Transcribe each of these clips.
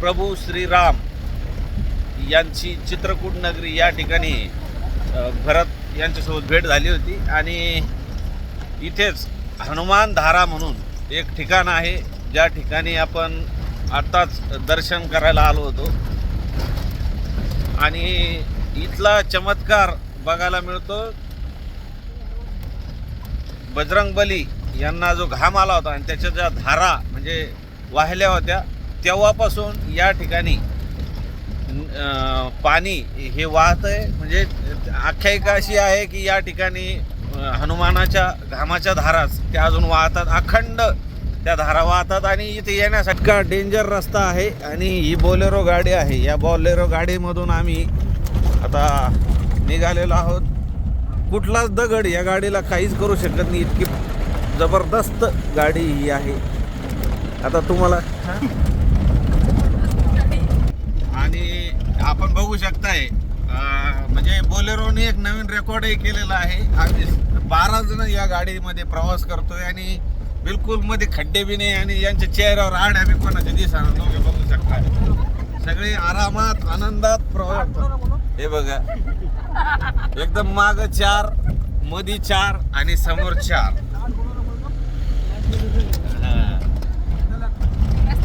प्रभू श्रीराम यांची चित्रकूट नगरी या ठिकाणी भरत यांच्यासोबत भेट झाली होती. आणि इथेच हनुमान धारा म्हणून एक ठिकाण आहे ज्या ठिकाणी आपण आत्ताच दर्शन करायला आलो होतो. आणि इथला चमत्कार बघायला मिळतो. बजरंग बली यांना जो घाम आला होता आणि त्याच्या ज्या धारा म्हणजे वाहिल्या होत्या तेव्हापासून या ठिकाणी पाणी हे वाहत आहे. म्हणजे आख्यायिका अशी आहे की या ठिकाणी हनुमानाच्या घामाच्या धाराच त्या अजून वाहतात. अखंड त्या धारा वाहतात आणि इथे येण्यासाठी का डेंजर रस्ता आहे आणि ही बोलेरो गाडी आहे. या बोलेरो गाडीमधून आम्ही आता निघालेलो आहोत. कुठलाच दगड या गाडीला काहीच करू शकत नाही. इतकी जबरदस्त गाडी ही आहे. आता तुम्हाला आणि आपण बघू शकताय म्हणजे बोलेरोने एक नवीन रेकॉर्डही केलेला आहे. आम्ही बारा जण या गाडीमध्ये प्रवास करतोय आणि बिलकुलमध्ये खड्डे बी नाही आणि यांच्या चेहऱ्यावर आड आम्ही कोणाच्या दिसणार तुम्ही बघू शकता सगळे आरामात आनंदात प्रवास हे बघा. एकदम माग चार मधी चार आणि समोर चार.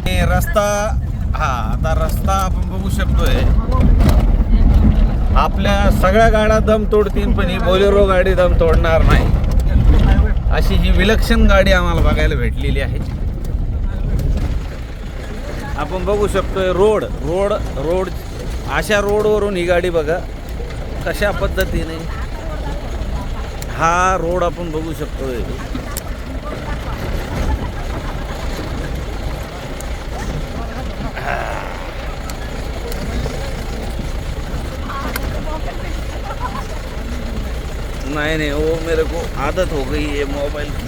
हे रस्ता हा आता रस्ता आपण बघू शकतोय. आपल्या सगळ्या गाड्या दम तोडतील पण ही बोलेरो गाडी दम तोडणार नाही. अशी ही विलक्षण गाडी आम्हाला बघायला भेटलेली आहे. आपण बघू शकतोय रोड रोड रोड अशा रोडवरून ही गाडी बघा कशा पद्धतीने हा रोड आपण बघू शकतोय. नहीं नहीं वो मेरे को आदत हो गई है मोबाइल की।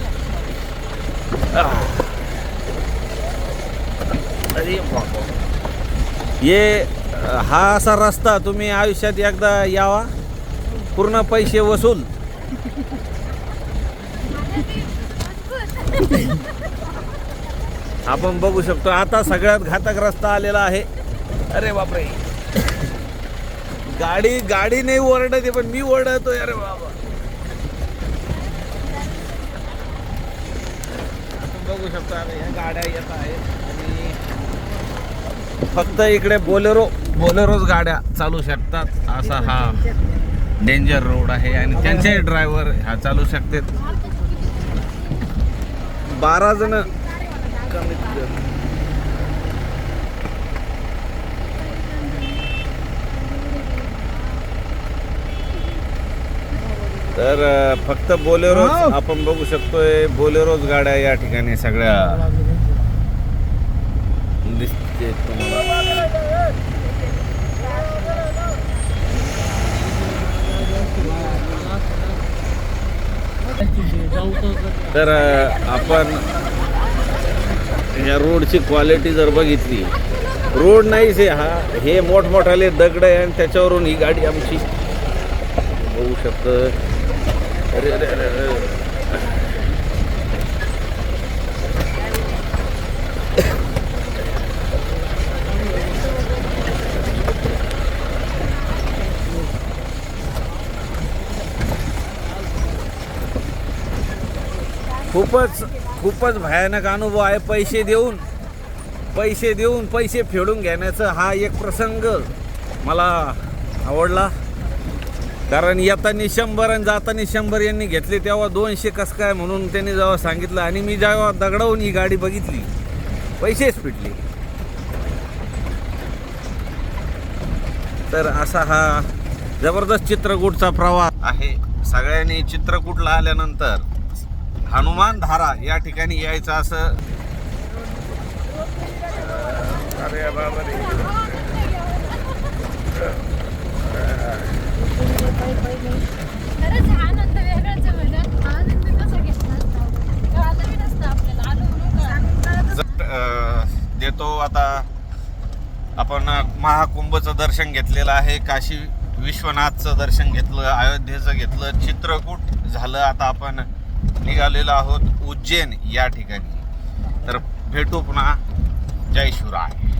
अरे ये हा असा रस्ता तुम्ही आयुष्यात एकदा यावा पूर्ण पैसे वसूल. आपण बघू शकतो आता सगळ्यात घातक रस्ता आलेला आहे. अरे बापरे गाडी गाडी नाही ओरडते पण मी ओरडतो अरे बाबा आपण बघू शकता ह्या गाड्या येत आहेत आणि फक्त इकडे बोलेरो बोलेरोच गाड्या चालू शकतात. असा हा डेंजर रोड आहे आणि त्यांचे ड्रायव्हर ह्या चालू शकतात. बारा जण कमीत तर फक्त बोलेरो आपण बघू शकतोय. बोलेरोच गाड्या या ठिकाणी सगळ्या दिसते तुम्हाला. तर आपण या रोडची क्वालिटी जर बघितली रोड नाहीच आहे हा. हे मोठमोठाले दगड आहे आणि त्याच्यावरून ही गाडी आमची होऊ शकतं अरे अरे अरे खूपच खूपच भयानक अनुभव आहे. पैसे देऊन पैसे देऊन पैसे फेडून घेण्याचा हा एक प्रसंग मला आवडला. कारण येताना शंभर आणि जाताना शंभर यांनी घेतले तेव्हा दोनशे कसं काय म्हणून त्यांनी जेव्हा सांगितलं आणि मी जेव्हा दगडावून ही गाडी बघितली पैसेच पिटले. तर असा हा जबरदस्त चित्रकूटचा प्रवास आहे. सगळ्यांनी चित्रकूटला आल्यानंतर हनुमान धारा या ठिकाणी यायचं असं. अरे बाबा रे. खरंच हा आनंद वेगळाच आहे म्हणजे हा आनंद कसा घेतला असता कळालं बी नसतं आपल्याला आलो म्हणून कळालं. जर, येतो आता आपण महाकुंभचं दर्शन घेतलेलं आहे. काशी विश्वनाथचं दर्शन घेतलं अयोध्येचं घेतलं चित्रकूट झालं. आता आपण निघालेलो आहोत उज्जैन या ठिकाणी. तर भेटू पुन्हा. जय शिवराय.